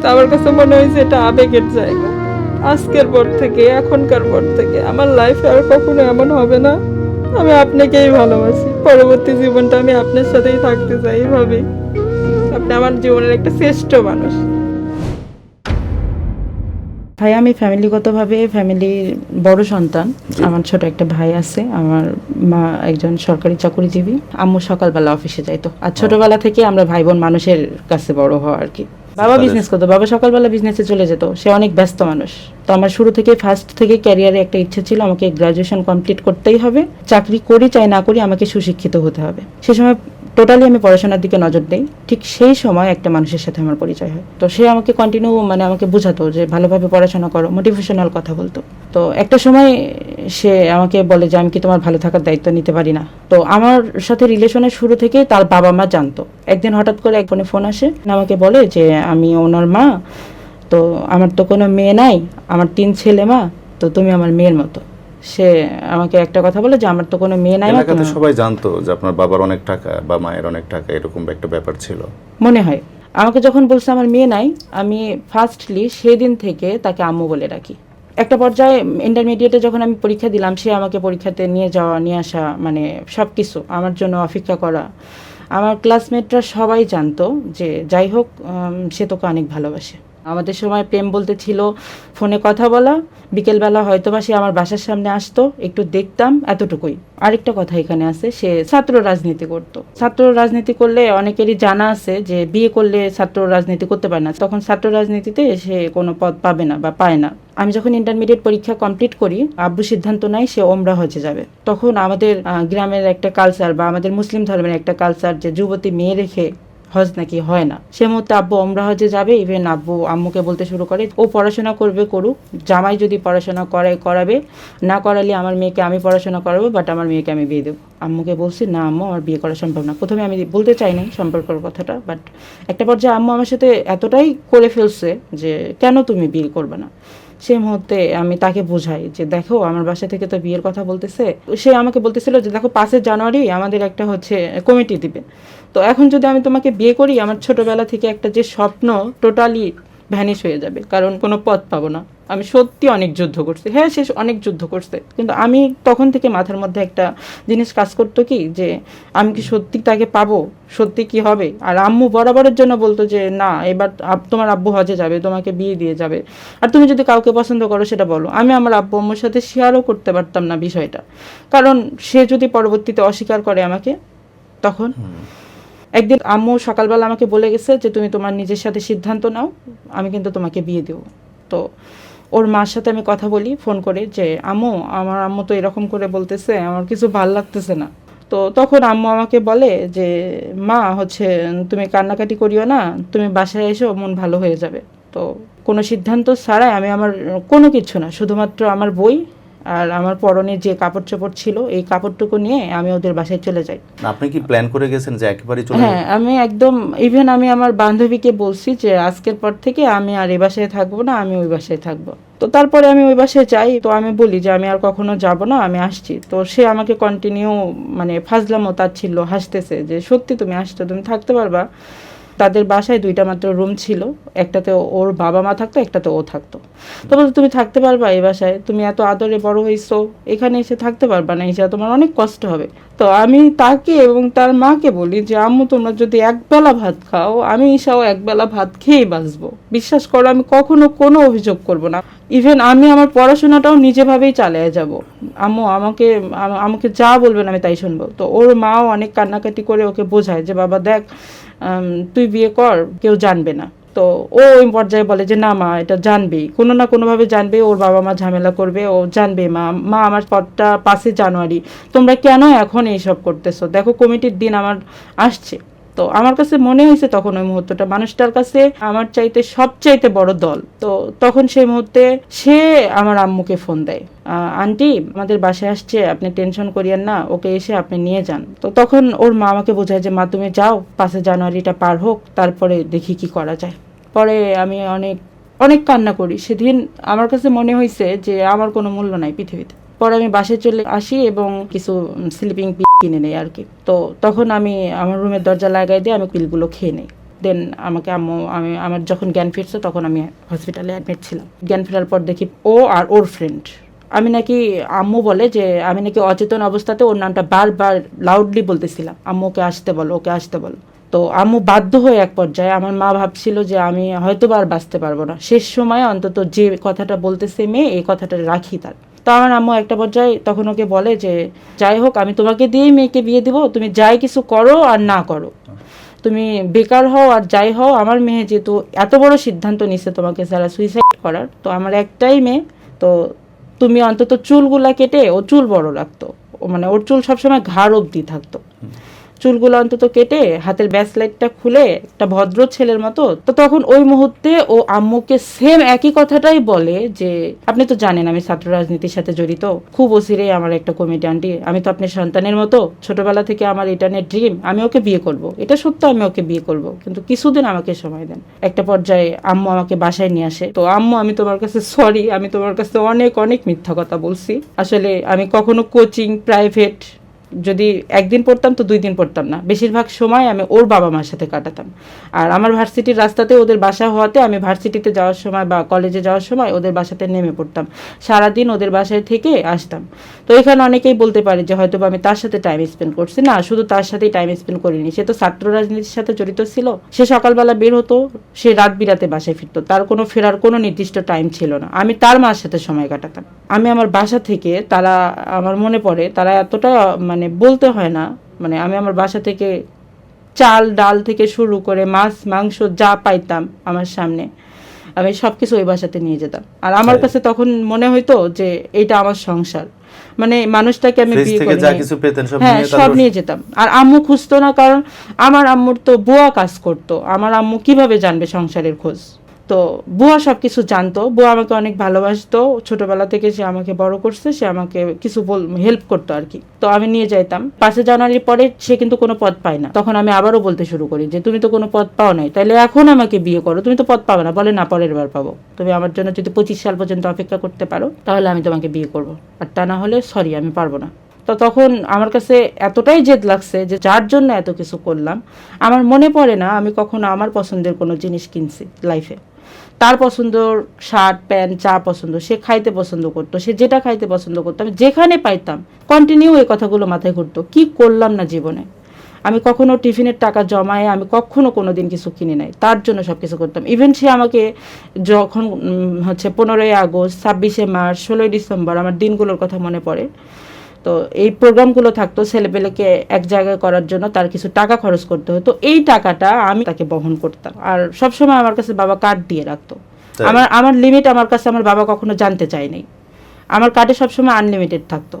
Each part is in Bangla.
তো আমার কাছে মনে হয়েছে এটা আবেগের জায়গা। আজকের পর থেকে এখনকার পর থেকে আমার লাইফে আর কখনো এমন হবে না। আমি আপনাকেই ভালোবাসি। পরবর্তী জীবনটা আমি আপনার সাথেই থাকতে চাই এইভাবেই আপনি আমার জীবনের একটা শ্রেষ্ঠ মানুষ। ভাই আমি ফ্যামিলিগতভাবে ফ্যামিলির বড় সন্তান। আমার ছোট একটা ভাই আছে। আমার মা একজন সরকারি চাকরিজীবী। আম্মু সকালবেলা অফিসে যাইতো। আর ছোটবেলা থেকে আমরা ভাই বোন মানুষের কাছে বড় হওয়া আর কি। বাবা বিজনেস করতো বাবা সকালবেলা বিজনেসে চলে যেত সে অনেক ব্যস্ত মানুষ। তো আমার শুরু থেকে ফার্স্ট থেকে ক্যারিয়ারে একটা ইচ্ছা ছিল আমাকে গ্রাজুয়েশন কমপ্লিট করতেই হবে চাকরি করি চাই না করি আমাকে সুশিক্ষিত হতে হবে। সে সময় টোটালি আমি পড়াশোনার দিকে নজর দিই। ঠিক সেই সময় একটা মানুষের সাথে আমার পরিচয় হয়। তো সে আমাকে কন্টিনিউ মানে আমাকে বোঝাতো যে ভালোভাবে পড়াশোনা করো মোটিভেশনাল কথা বলতো। তো একটা সময় সে আমাকে বলে যে, আমি কি তোমার ভালো থাকার দায়িত্ব নিতে পারি না? তো আমার সাথে রিলেশনের শুরু থেকে তার বাবা মা জানতো। একদিন হঠাৎ করে এক ফোন আসে, আমাকে বলে যে, আমি ওনার মা, তো আমার তো কোনো মেয়ে নাই, আমার তিন ছেলে মা, তো তুমি আমার মেয়ের মতো। সে আমাকে একটা কথা বলে যে আমার তো কোনো মেয়ে নাই এলাকাতে সবাই জানতো যে আপনার বাবার অনেক টাকা বা মায়ের অনেক টাকা এরকম একটা ব্যাপার ছিল। মনে হয়। আমাকে যখন বলছে আমার মেয়ে নাই আমি ফার্স্টলি সেদিন থেকে তাকে আম্মু বলে রাখি একটা পর্যায়ে ইন্টারমিডিয়েটে যখন আমি পরীক্ষা দিলাম সে আমাকে পরীক্ষাতে নিয়ে যাওয়া নিয়ে আসা মানে সব কিছু আমার জন্য অপেক্ষা করা। আমার ক্লাসমেটরা সবাই জানতো যে যাই হোক সে তোকে অনেক ভালোবাসে। আমাদের সময় প্রেম বলতে ছিল, ফোনে কথা বলা, বিকেলবেলা হয়তো বা সে আমার বাসার সামনে আসতো, একটু দেখতাম, এতটুকুই। আরেকটা কথা এখানে আছে, সে ছাত্র রাজনীতি করত। ছাত্র রাজনীতি করলে অনেকেরই জানা আছে যে বিয়ে করলে ছাত্র রাজনীতি করতে পারে না। তখন ছাত্র রাজনীতিতে সে কোনো পদ পাবে না বা পায় না। আমি যখন ইন্টারমিডিয়েট পরীক্ষা কমপ্লিট করি, আব্বু সিদ্ধান্ত নেয় সে ওমরা হজে যাবে। তখন আমাদের গ্রামের একটা কালচার বা আমাদের মুসলিম ধর্মের একটা কালচার যে যুবতী মেয়ে রেখে হজ নাকি হয় না। সে মুহূর্তে আব্বু ওমরা হজে যাবে ইভেন আব্বু আম্মুকে বলতে শুরু করে, ও পড়াশোনা করবে, করুক। জামাই যদি পড়াশোনা করে করাবে, না করালে আমার মেয়েকে আমি পড়াশোনা করাবো বাট আমার মেয়েকে আমি বিয়ে দেবো। আম্মুকে বলছি, না আম্মু, আমার বিয়ে করা সম্ভব না। প্রথমে আমি বলতে চাই নাই সম্পর্কের কথাটা বাট একটা পর্যায়ে আম্মু আমার সাথে এতটাই করে ফেলছে যে, কেন তুমি বিয়ে করবে না? সেই মুহূর্তে আমি তাকে বুঝাই যে দেখো, আমার বাসা থেকে তো বিয়ের কথা বলতেছে। সে আমাকে বলতেছিল যে দেখো পাঁচের জানুয়ারি আমাদের একটা হচ্ছে কমিটি দিবে। তো এখন যদি আমি তোমাকে বিয়ে করি, আমার ছোটবেলা থেকে একটা যে স্বপ্ন টোটালি ভ্যানিশ হয়ে যাবে, কারণ কোনো পথ পাবো না। আমি সত্যি অনেক যুদ্ধ করছি। হ্যাঁ সে অনেক যুদ্ধ করছে। কিন্তু আমি তখন থেকে মাথার মধ্যে একটা জিনিস কাজ করতো কি যে আমি কি সত্যি তাকে পাবো? সত্যি কি হবে? আর আম্মু বরাবরের জন্য বলতো যে না এবার তোমার আব্বু হজে যাবে তোমাকে বিয়ে দিয়ে যাবে। আর তুমি যদি কাউকে পছন্দ করো সেটা বলো। আমি আমার আব্বু আম্মুর সাথে শেয়ারও করতে পারতাম না বিষয়টা। কারণ সে যদি পরবর্তীতে অস্বীকার করে আমাকে তখন একদিন আম্মু সকালবেলা আমাকে বলে গেছে যে তুমি তোমার নিজের সাথে সিদ্ধান্ত নাও আমি কিন্তু তোমাকে বিয়ে দেবো। তো ওর মার সাথে আমি কথা বলি, ফোন করে যে, আম্মু, আমার আম্মু তো এরকম করে বলতেছে, আমার কিছু ভালো লাগতেছে না। তো তখন আম্মু আমাকে বলে যে, মা, হচ্ছে, তুমি কান্নাকাটি করিও না, তুমি বাসায় এসো, মন ভালো হয়ে যাবে। তো কোনো সিদ্ধান্ত ছাড়াই আমি আমার কোনো কিছু না, শুধুমাত্র আমার বই আর আমার পরনে যে কাপড় চোপড় ছিল এই কাপড়টুকু নিয়ে আমি ওদের বাসায় চলে যাই। আপনি কি প্ল্যান করে গেছেন যে একেবারেই চলে হ্যাঁ আমি একদম ইভেন আমি আমার বান্ধবীকে বলছি যে আজকের পর থেকে আমি আর এই বাসায় থাকব না আমি ওই বাসায় থাকব। তো তারপরে আমি ওই বাসায় যাই তো আমি বলি যে আমি আর কখনো যাব না আমি আসছি। তো সে আমাকে কন্টিনিউ মানে ফাজলামো তার ছিল হাসতেছে যে সত্যি তুমি আসছো তুমি থাকতে পারবা? তাদের বাসায় দুইটা মাত্র রুম ছিল। একটাতে ওর বাবা মা থাকতো, একটাতে ও থাকতো। তো বলতো তুমি থাকতে পারবা এই বাসায়? তুমি এত আদরে বড় হয়েছো। এখানে এসে থাকতে পারবা না। এসে তোমার অনেক কষ্ট হবে। তো আমি তাকে এবং তার মাকে বলি যে, আম্মু, তোমরা যদি একবেলা ভাত খাও, আমি ঈশাও একবেলা ভাত খেয়েই বাঁচবো। বিশ্বাস করো, আমি কখনো কোনো অভিযোগ করব না। ইভেন আমি আমার পড়াশোনাটাও নিজেভাবেই চালিয়ে যাব। আম্মু, আমাকে আমাকে যা বলবেন আমি তাই শুনব। তো ওর মাও অনেক কান্নাকাটি করে ওকে বোঝায় যে, বাবা, দেখ তুই বিয়ে কর, কেউ জানবে না। তো ও ওই পর্যায়ে বলে যে, না মা, এটা জানবেই। কোনো না কোনোভাবে জানবে, ওর বাবা মা ঝামেলা করবে, ও জানবে, মা মা আমার পদটা পাঁচই জানুয়ারি। তোমরা কেন এখন এইসব করতেছো? দেখো, কমিটির দিন আমার আসছে। তো আমার কাছে মনে হয়েছে তখন ওই মুহূর্তটা। মানুষটার কাছে আমার চাইতে সবচাইতে বড় দল। তো তখন সেই মুহূর্তে সে আমার আম্মুকে ফোন দেয়। আন্টি, আমাদের বাসায় আসছে, আপনি টেনশন করিয়েন না, ওকে এসে আপনি নিয়ে যান। তো তখন ওর মা আমাকে বোঝায় যে, মা, তুমি যাও, পাঁচে জানুয়ারিটা পার হোক, তারপরে দেখি কি করা যায়। পরে আমি অনেক অনেক কান্না করি। সেদিন আমার কাছে মনে হয়েছে যে, আমার কোনো মূল্য নাই পৃথিবীতে। পরে আমি বাসে চলে আসি এবং কিছু স্লিপিং পিল কিনে নেই আর কি। তো তখন আমি আমার রুমের দরজা লাগাই দিয়ে আমি পিলগুলো খেয়ে নেই। দেন আমাকে আম্মু, আমি, আমার যখন জ্ঞান ফিরছে তখন আমি হসপিটালে অ্যাডমিট ছিলাম। জ্ঞান ফেরার পর দেখি ও আর ওর ফ্রেন্ড আমি নাকি, আম্মু বলে যে, আমি নাকি অচেতন অবস্থাতে ওর নামটা বারবার লাউডলি বলতেছিলাম। আম্মু, ওকে আসতে বলো, ওকে আসতে বলো। তো আম্মু বাধ্য হয়ে এক পর্যায়ে আমার মা ভাবছিল যে, আমি হয়তো আর বাঁচতে পারব না। শেষ সময় অন্তত যে কথাটা বলতেছে মেয়ে, এই কথাটা রাখি তার। তো আমার আম্মু একটা পর্যায়ে তখন ওকে বলে যে, যাই হোক, আমি তোমাকে দিয়েই মেয়েকে বিয়ে দিব, তুমি যাই কিছু করো আর না করো। তুমি বেকার হও আর যাই হও, আমার মেয়ে যেহেতু এত বড় সিদ্ধান্ত নিছে তোমাকে যারা সুইসাইড করার, তো আমার একটাই মেয়ে, তো তুমি অন্তত চুলগুলা কেটে ও চুল বড় ও মানে ওর চুল সবসময় ঘাড় অবধি থাকতো। চুলগুলো অন্তত কেটে হাতের ব্যাসলাইটটা খুলে একটা ভদ্র ছেলের মতো, তো তখন ওই মুহূর্তে ও আম্মুকে সেম একই কথাটাই বলে যে, আপনি তো জানেন আমি ছাত্র রাজনীতির সাথে জড়িত। খুব অসিরে আমার একটা কমিটি আন্টি আমি তো আপনার সন্তানের মতো। ছোটবেলা থেকে আমার এটা নিয়ে ড্রিম আমি ওকে বিয়ে করব। এটা সত্য আমি ওকে বিয়ে করব। কিন্তু কিছুদিন আমাকে সময় দেন। একটা পর্যায়ে আম্মু আমাকে বাসায় নিয়ে আসে। তো আম্মু, আমি তোমার কাছে সরি আমি তোমার কাছে অনেক অনেক মিথ্যা কথা বলছি। আসলে আমি কখনো কোচিং প্রাইভেট যদি একদিন পড়তাম তো দুই দিন পড়তাম না। বেশিরভাগ সময় আমি ওর বাবা মার সাথে কাটাতাম। আর আমার ভার্সিটির রাস্তাতে ওদের বাসা হওয়াতে আমি ভার্সিটিতে যাওয়ার সময় বা কলেজে যাওয়ার সময় ওদের বাসাতে নেমে পড়তাম। সারাদিন ওদের বাসায় থেকে আসতাম। তো এখানে অনেকেই বলতে পারে যে হয়তো আমি তার সাথে টাইম স্পেন্ড করছি। না, শুধু তার সাথেই টাইম স্পেন্ড করিনি। সে তো ছাত্র রাজনীতির সাথে জড়িত ছিল। সে সকালবেলা বের হতো, সে রাত বিরাতে বাসায় ফিরতো। তার কোনো ফেরার কোনো নির্দিষ্ট টাইম ছিল না। আমি তার মার সাথে সময় কাটাতাম। আমি আমার বাসা থেকে তারা, আমার মনে পড়ে, তারা এতটা মানে বলতে হয় না। মানে আমি আমার বাসা থেকে চাল ডাল থেকে শুরু করে মাছ মাংস যা পাইতাম আমার সামনে আমি সব কিছু ওই বাসাতে নিয়ে যেতাম। আর আমার কাছে তখন মনে হইতো যে এটা আমার সংসার। মানে মানুষটাকে আমি বিয়ে করি যা কিছু পেতেন সব হ্যাঁ সব নিয়ে যেতাম। আর আম্মু খুঁজতো না কারণ আমার আম্মুর তো বুয়া কাজ করতো। আমার আম্মু কীভাবে জানবে সংসারের খোঁজ? তো বুয়া সব কিছু জানতো। বুয়া আমাকে অনেক ভালোবাসতো। ছোটবেলা থেকে সে আমাকে বড় করছে, সে আমাকে কিছু বল হেল্প করতো আর কি। তো আমি নিয়ে যাইতাম। পাঁচে জানুয়ারির পরে সে কিন্তু কোনো পদ পায় না। তখন আমি আবারও বলতে শুরু করি যে, তুমি তো কোনো পদ পাও নাই। তাহলে এখন আমাকে বিয়ে করো। তুমি তো পদ পাবে না। বলে, না, পরের বার পাবো। তুমি আমার জন্য যদি পঁচিশ সাল পর্যন্ত অপেক্ষা করতে পারো, তাহলে আমি তোমাকে বিয়ে করব। আর তা না হলে সরি আমি পারব না। তো তখন আমার কাছে এতটাই জেদ লাগছে যে, যার জন্য এত কিছু করলাম, আমার মনে পড়ে না আমি কখনো আমার পছন্দের কোনো জিনিস কিনছি লাইফে তার পছন্দর শার্ট, প্যান্ট চা পছন্দ, সে খাইতে পছন্দ করতো, সে যেটা খাইতে পছন্দ করতো, আমি যেখানে পাইতাম কন্টিনিউ এই কথাগুলো মাথায় ঘুরতো, কি করলাম না জীবনে? আমি কখনো টিফিনের টাকা জমায়ে আমি কখনো কোনো দিন কিছু কিনে নাই, তার জন্য সব কিছু করতাম। ইভেন সে আমাকে যখন হচ্ছে পনেরোই আগস্ট, ছাব্বিশে মার্চ, ষোলোই ডিসেম্বর, আমার দিনগুলোর কথা মনে পড়ে তো এই প্রোগ্রামগুলো থাকতো ছেলেপেলেকে এক জায়গায় করার জন্য তার কিছু টাকা খরচ করতে হতো। এই টাকাটা আমি তাকে বহন করতাম। আর সবসময় আমার কাছে বাবা কার্ড দিয়ে রাখতো। আমার আমার লিমিট আমার কাছে আমার বাবা কখনো জানতে চায়নি। আমার কার্ডে সবসময় আনলিমিটেড থাকতো।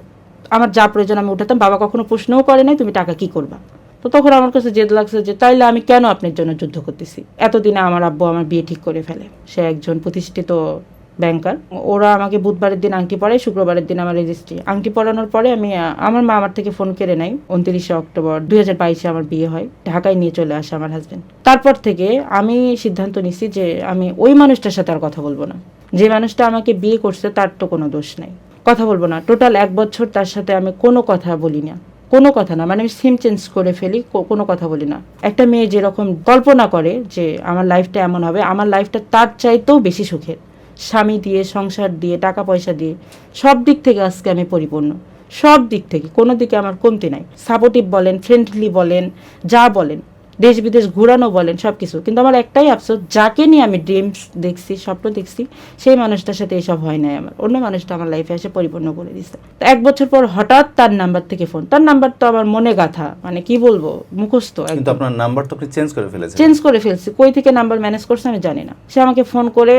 আমার যা প্রয়োজন আমি উঠাতাম। বাবা কখনো প্রশ্নও করে নাই তুমি টাকা কি করবা? তো তখন আমার কাছে জেদ লাগছে যে তাইলে আমি কেন আপনার জন্য যুদ্ধ করতেছি? এতদিনে আমার আব্বু আমার বিয়ে ঠিক করে ফেলে। সে একজন প্রতিষ্ঠিত ব্যাংকার ওরা আমাকে বুধবারের দিন আংটি পরায়, শুক্রবারের দিন আমার রেজিস্ট্রি আংটি পরানোর পরে আমি আমার মা আমার থেকে ফোন কেড়ে নেয়। উনত্রিশে অক্টোবর দুই হাজার বাইশে আমার বিয়ে হয়। ঢাকায় নিয়ে চলে আসে আমার হাজবেন্ড তারপর থেকে আমি সিদ্ধান্ত নিছি যে আমি ওই মানুষটার সাথে আর কথা বলব না। যে মানুষটা আমাকে বিয়ে করছে তার তো কোনো দোষ নাই। কথা বলব না। টোটাল এক বছর তার সাথে আমি কোনো কথা বলি না। কোনো কথা না। মানে আমি সিম চেঞ্জ করে ফেলি কোনো কথা বলি না। একটা মেয়ে যেরকম কল্পনা করে যে আমার লাইফটা এমন হবে, আমার লাইফটা তার চাইতেও বেশি সুখের। স্বামী দিয়ে, সংসার দিয়ে টাকা পয়সা দিয়ে, সব দিক থেকে আজকে আমি পরিপূর্ণ। সব দিক থেকে, কোনো দিকে আমার কমতি নাই। সাপোর্টিভ বলেন ফ্রেন্ডলি বলেন, যা বলেন। দেশ বিদেশ ঘুরানো বলেন সব কিছু কিন্তু আমার একটাই আফসোস যাকে নিয়ে আমি ড্রিমস দেখছি স্বপ্ন দেখছি সেই মানুষটার সাথে এসব হয় নাই আমার। অন্য মানুষটা আমার লাইফে এসে পরিপূর্ণ করে দিচ্ছে তো এক বছর পর হঠাৎ তার নাম্বার থেকে ফোন তার নাম্বার তো আমার মনে গাথা মানে কি বলব মুখস্থ। কিন্তু আপনার নাম্বার তো আপনি চেঞ্জ করে ফেলেছেন। চেঞ্জ করে ফেলছি। কই থেকে নাম্বার ম্যানেজ করছে আমি জানি না। সে আমাকে ফোন করে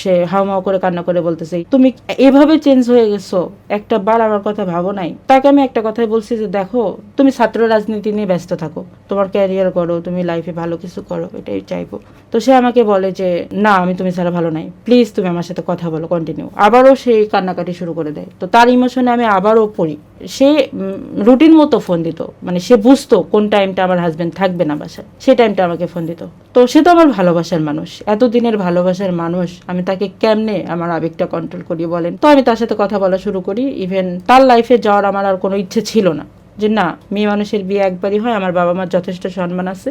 সে হাওমাও করে কান্না করে বলতেছে তুমি এভাবে চেঞ্জ হয়ে গেছো একটা বার আমার কথা ভাবো নাই। তাকে আমি একটা কথাই বলছি যে দেখো তুমি ছাত্র রাজনীতি নিয়ে ব্যস্ত থাকো। তোমার ক্যারিয়ার করো তুমি লাইফে ভালো কিছু করো, এটাই চাইব। তো সে আমাকে বলে যে, না, আমি তুমি ছাড়া ভালো নাই। প্লিজ তুমি আমার সাথে কথা বলো কন্টিনিউ আবারও সে কান্নাকাটি শুরু করে দেয়। তো তার ইমোশনে আমি আবারও পড়ি। সে রুটিন মতো ফোন দিত। মানে সে বুঝতো কোন টাইমটা আমার হাজবেন্ড থাকবে না বাসায়। সেই টাইমটা আমাকে ফোন দিত। তো সে তো আমার ভালোবাসার মানুষ। এতদিনের ভালোবাসার মানুষ, আমি তাকে কেমনে আমার আবেগটা কন্ট্রোল করি বলেন? তো আমি তার সাথে কথা বলা শুরু করি। ইভেন তার লাইফে যাওয়ার আমার আর কোনো ইচ্ছে ছিল না। যে না, মেয়ে মানুষের বিয়ে একবারই হয়, আমার বাবা মার যথেষ্ট সম্মান আছে,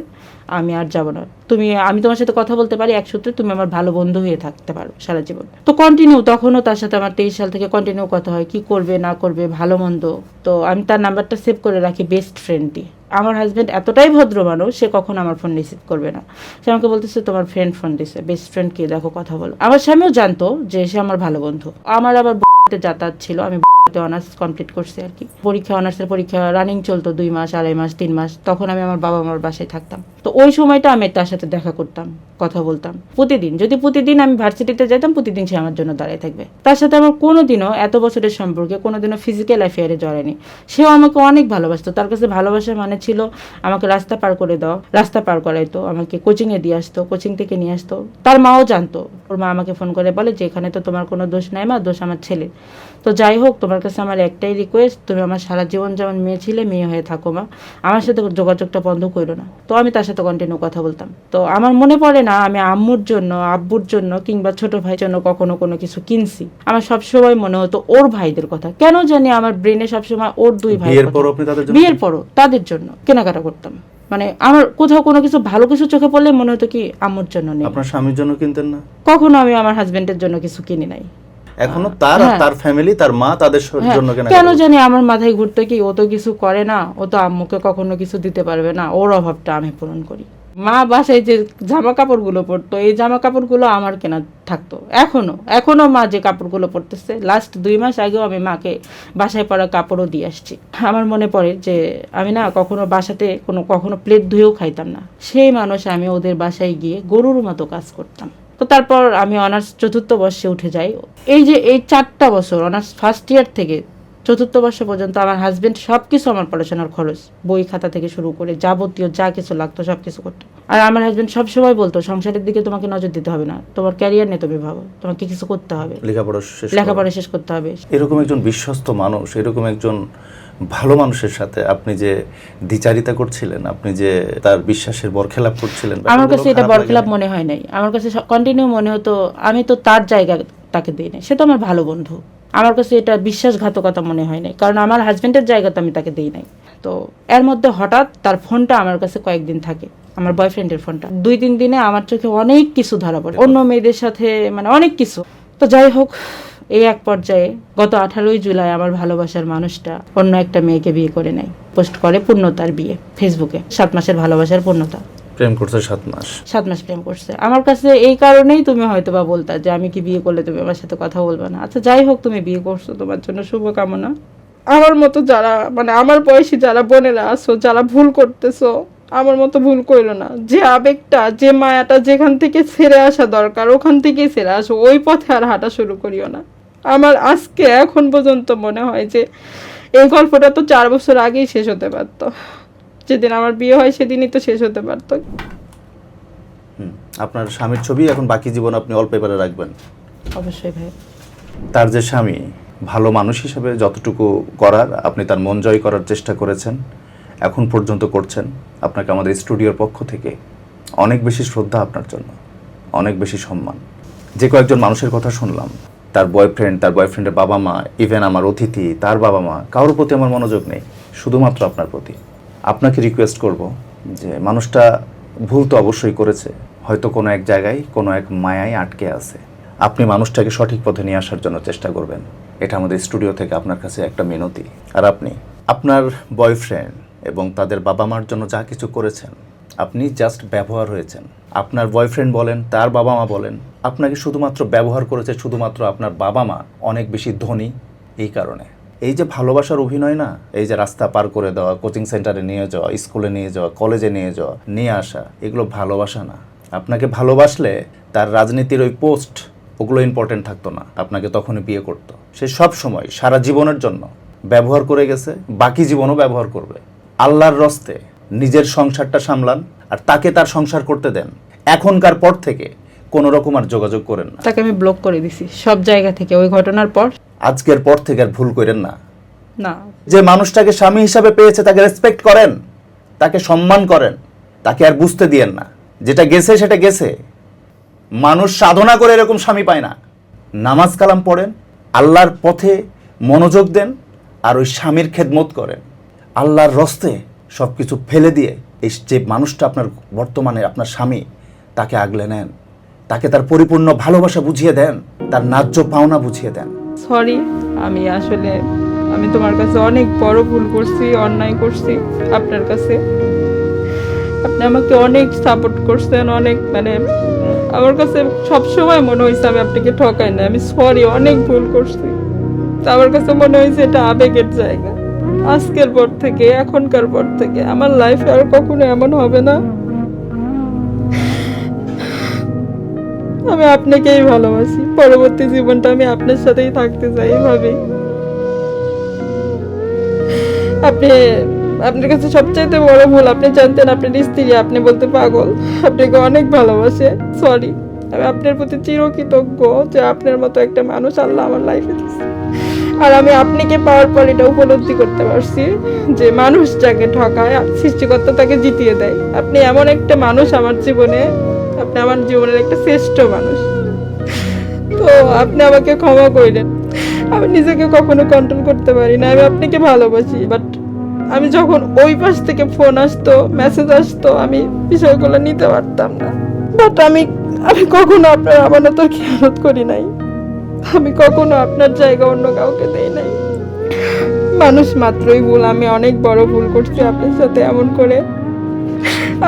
আমি আর যাব না। তুমি, আমি তোমার সাথে কথা বলতে পারি এক সূত্রে, তুমি আমার ভালো বন্ধু হয়ে থাকতে পারো সারা জীবন। তো কন্টিনিউ তখনও তার সাথে আমার তেইশ সাল থেকে কন্টিনিউ কথা হয়, কি করবে, না করবে, ভালো মন্দ। তো আমি তার নাম্বারটা সেভ করে রাখি বেস্ট ফ্রেন্ডটি আমার হাজব্যান্ড এতটাই ভদ্র মানুষ, সে কখন আমার ফোন রিসিভ করবে না। সে আমাকে বলতেছে, তোমার ফ্রেন্ড ফোন দিছে। বেস্ট ফ্রেন্ড কে? দেখো, কথা বলো। আমার স্বামীও জানতো যে সে আমার ভালো বন্ধু। আমার আবার যাতায়াত ছিল, আমি অনার্স কমপ্লিট করছি আর কি। পরীক্ষা অনার্সের পরীক্ষা রানিং চলতো দুই মাস, আড়াই মাস, তিন মাস। তখন আমি আমার বাবা মার বাসায় থাকতাম। তো ওই সময়টা আমি তার সাথে দেখা করতাম, কথা বলতাম। প্রতিদিন, যদি প্রতিদিন আমি ভার্সিটিতে যেতাম প্রতিদিন সে আমার জন্য দাঁড়িয়ে থাকবে। তার সাথে আমার কোনোদিনও এত বছরের সম্পর্কে, কোনোদিনও ফিজিক্যাল অ্যাফেয়ারে জড়ায়নি। সেও আমাকে অনেক ভালোবাসতো। তার কাছে ভালোবাসা মানে ছিল, আমাকে রাস্তা পার করে দাও, রাস্তা পার করাইতো আমাকে কোচিংয়ে দিয়ে আসতো কোচিং থেকে নিয়ে আসতো। তার মাও জানতো, ওর মা আমাকে ফোন করে বলে যে, এখানে তো তোমার কোনো দোষ নাই মা, দোষ আমার ছেলে। তো যাই হোক তোমার কাছে আমার একটাই রিকোয়েস্ট তুমি আমার সারা জীবন যেমন মেয়ে ছিলে মেয়ে হয়ে থাকো মা। আমার সাথে যোগাযোগটা বন্ধ করো না। তো আমি তার সাথে কন্টিনিউ কথা বলতাম। তো আমার মনে পড়ে না আমি আম্মুর জন্য আব্বুর জন্য কিংবা ছোট ভাইয়ের জন্য কখনো কোনো কিছু কিনছি। আমার সবসময় মনে হতো ওর ভাইদের কথা। কেন জানি আমার ব্রেনে সবসময় ওর দুই ভাই বিয়ের পর তাদের জন্য পরও তাদের জন্য কেনাকাটা করতাম। মানে আমার কোথাও কোনো কিছু ভালো কিছু চোখে পড়লে মনে হতো কি আম্মুর জন্য নেই। আপনার স্বামীর জন্য কিনতেন না? কখনো আমি আমার হাজবেন্ডের জন্য কিছু কিনি নাই। এখনও তার আর হ্যাঁ। তার ফ্যামিলি তার মা তাদের হ্যাঁ, জন্য কেনা কেন জানি আমার মাথায় ঘুরতো কি ও তো কিছু করে না ও তো আম্মুকে কখনো কিছু দিতে পারবে না ওর অভাবটা আমি পূরণ করি। মা বাসায় যে জামা কাপড়গুলো পরতো এই জামা কাপড়গুলো আমার কেনা থাকতো এখনও এখনও মা যে কাপড়গুলো পরতেছে লাস্ট দুই মাস আগেও আমি মাকে বাসায় পরা কাপড়ও দিয়ে আসছি। আমার মনে পড়ে যে আমি না কখনো বাসাতে কোনো কখনো প্লেট ধুয়েও খাইতাম না। সেই মানুষ আমি ওদের বাসায় গিয়ে গরুর মতো কাজ করতাম। তো তারপর আমি অনার্স চতুর্থ বর্ষে উঠে যাই। এই যে এই চারটা বছর, অনার্স ফার্স্ট ইয়ার থেকে চতুর্থ বর্ষ পর্যন্ত আমার হাজবেন্ড সব কিছু আমার পড়াশোনার খরচ। বই খাতা থেকে শুরু করে যাবতীয় যা কিছু লাগতো সব কিছু করতো। আর আমার হাজবেন্ড সবসময় বলতো সংসারের দিকে তোমাকে নজর দিতে হবে না। তোমার ক্যারিয়ার নিয়ে তুমি ভাবো। তোমাকে কিছু করতে হবে? লেখাপড়া শেষ লেখাপড়া শেষ করতে হবে। এরকম একজন বিশ্বস্ত মানুষ এরকম একজন ভালো মানুষের সাথে আপনি যে দ্বিচারিতা করছিলেন আপনি যে তার বিশ্বাসের বরখেলাপ করছিলেন আমার কাছে এটা বরখেলাপ মনে হয় নাই। আমার কাছে কন্টিনিউ মনে হতো আমি তো তার জায়গা তাকে দিই নাই। সে তো আমার ভালো বন্ধু। আমার কাছে এটা বিশ্বাসঘাতকতা মনে হয় নাই। কারণ আমার হাজব্যান্ডের জায়গা তো আমি তাকে দিই নাই। তো এর মধ্যে হঠাৎ তার ফোনটা আমার কাছে কয়েকদিন থাকে, আমার বয়ফ্রেন্ডের ফোনটা। দুই, তিন দিনে আমার চোখে অনেক কিছু ধরা পড়ে। অন্য মেয়েদের সাথে মানে অনেক কিছু। তো যাই হোক, এই এক পর্যায়ে গত আঠারোই জুলাই আমার ভালোবাসার মানুষটা অন্য একটা মেয়েকে বিয়ে করে নেয়। পোস্ট করে পূর্ণতার বিয়ে ফেসবুকে সাত মাসের ভালোবাসার পূর্ণতা। প্রেম করতে সাত মাস। সাত মাস প্রেম করছে। আমার কাছে এই কারণেই তুমি হয়তো বা বলতা যে আমি কি বিয়ে করলে তুমি আমার সাথে কথা বলবে না। আচ্ছা যাই হোক, তুমি বিয়ে করছ, তোমার জন্য শুভকামনা। আমার মতো যারা মানে আমার বয়সী যারা বোনেরা আছো, যারা ভুল করতেছো, আমার মতো ভুল করো না। যে আবেগটা, যে মায়াটা যেখান থেকে ছেড়ে আসা দরকার, ওখান থেকেই ছেড়ে আসো। ওই পথে আর হাঁটা শুরু করিও না। আমার আজকে এখন পর্যন্ত মনে হয় যে এই গল্পটা তো চার বছর আগেই শেষ হতে পারতো। যেদিন আমার বিয়ে হয় সেদিনই তো শেষ হতে পারতো। হুম। আপনার স্বামীর ছবি এখন বাকি জীবন আপনি অল পেপারে রাখবেন। অবশ্যই ভাই। তার যে স্বামী ভালো মানুষ হিসেবে যতটুকু করার আপনি তার মন জয় করার চেষ্টা করেছেন এখন পর্যন্ত করছেন আপনাকে আমাদের স্টুডিওর পক্ষ থেকে অনেক বেশি শ্রদ্ধা আপনার জন্য অনেক বেশি সম্মান। যে কয়েকজন মানুষের কথা শুনলাম তার বয়ফ্রেন্ড তার বয়ফ্রেন্ডের বাবা মা ইভেন আমার অতিথি তার বাবা মা কারোর প্রতি আমার মনোযোগ নেই শুধুমাত্র আপনার প্রতি। আপনাকে রিকোয়েস্ট করব যে মানুষটা ভুল তো অবশ্যই করেছে, হয়তো কোনো এক জায়গায় কোনো এক মায়ায় আটকে আছে। আপনি মানুষটাকে সঠিক পথে নিয়ে আসার জন্য চেষ্টা করবেন। এটা আমাদের স্টুডিও থেকে আপনার কাছে একটা মিনতি। আর আপনি, আপনার বয়ফ্রেন্ড এবং তাদের বাবা মার জন্য যা কিছু করেছেন, আপনি জাস্ট ব্যবহার হয়েছেন। আপনার বয়ফ্রেন্ড বলেন, তার বাবা মা বলেন, আপনাকে শুধুমাত্র ব্যবহার করেছে শুধুমাত্র আপনার বাবা মা অনেক বেশি ধনী এই কারণে। এই যে ভালোবাসার অভিনয় না, এই যে রাস্তা পার করে দেওয়া, কোচিং সেন্টারে নিয়ে যাওয়া, স্কুলে নিয়ে যাওয়া, কলেজে নিয়ে যাওয়া, নিয়ে আসা, এগুলো ভালোবাসা না। আপনাকে ভালোবাসলে তার রাজনীতির ওই পোস্ট, ওগুলো ইম্পর্টেন্ট থাকতো না। আপনাকে তখনই বিয়ে করতো। সে সব সময়, সারা জীবনের জন্য ব্যবহার করে গেছে, বাকি জীবনও ব্যবহার করবে। আল্লাহর রস্তে নিজের সংসারটা সামলান আর তাকে তার সংসার করতে দেন। এখনকার পর থেকে কোনো রকম আর যোগাযোগ করেন না। তাকে আমি ব্লক করে দিছি, সব জায়গা থেকে। ওই ঘটনার পর আজকের পর থেকে আর ভুল করেন না। না। যে মানুষটাকে স্বামী হিসাবে পেয়েছে তাকে রেসপেক্ট করেন তাকে সম্মান করেন তাকে আর বুঝতে দিয়েন না। যেটা গেছে সেটা গেছে। মানুষ সাধনা করে এরকম স্বামী পায় না। নামাজ কালাম পড়েন আল্লাহর পথে মনোযোগ দেন আর ওই স্বামীর খেদমত করেন। আল্লাহর রস্তে সব কিছু ফেলে দিয়ে এই যে মানুষটা আপনার বর্তমানে আপনার স্বামী তাকে আগলে নেন। তাকে তার পরিপূর্ণ ভালোবাসা বুঝিয়ে দেন তার ন্যায্য পাওনা বুঝিয়ে দেন। সরি আমি আসলে, আমি তোমার কাছে অনেক বড় ভুল করছি, অন্যায় করছি আপনার কাছে। আপনি আমাকে অনেক সাপোর্ট করছেন, অনেক মানে আমার কাছে সব সময় মনে হয়েছে আমি আপনাকে ঠকাই না আমি সরি অনেক ভুল করছি। তো আমার কাছে মনে হয়েছে এটা আবেগের জায়গা। আজকের পর থেকে, এখনকার পর থেকে, আমার লাইফে আর কখনো এমন হবে না। আমি আপনাকেই ভালোবাসি। পরবর্তী জীবনটা আমি আপনার সাথেই থাকতে চাই এভাবেই। আপনি, আপনার কাছে সবচাইতে বড় ভুল, আপনি জানতেন আপনার স্ত্রী, আপনি বলতে পাগল। আপনাকে অনেক ভালোবাসে সরি আমি আপনার প্রতি চিরকৃতজ্ঞ যে আপনার মতো একটা মানুষ আল্লাহ আমার লাইফে আর আমি আপনাকে পাওয়ার পর এটা উপলব্ধি করতে পারছি যে মানুষ যাকে ঠকায়, সৃষ্টিকর্তা তাকে জিতিয়ে দেয়। আপনি এমন একটা মানুষ আমার জীবনে আপনি আমার জীবনের একটা শ্রেষ্ঠ মানুষ। তো আপনি আমাকে ক্ষমা করলেন। আমি নিজেকে কখনো কন্ট্রোল করতে পারি না, আমি আপনাকে ভালোবাসি বাট আমি যখন ওই পাশ থেকে ফোন আসতো মেসেজ আসতো, আমি বিষয়গুলো নিতে পারতাম না। বাট আমি আমি কখনো আপনার আমানতর খেয়ালত করি নাই। আমি কখনো আপনার জায়গা অন্য কাউকে দেই নাই। মানুষ মাত্রই ভুল, আমি অনেক বড় ভুল করছি আপনার সাথে এমন করে।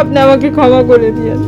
আপনি আমাকে ক্ষমা করে দিয়েন।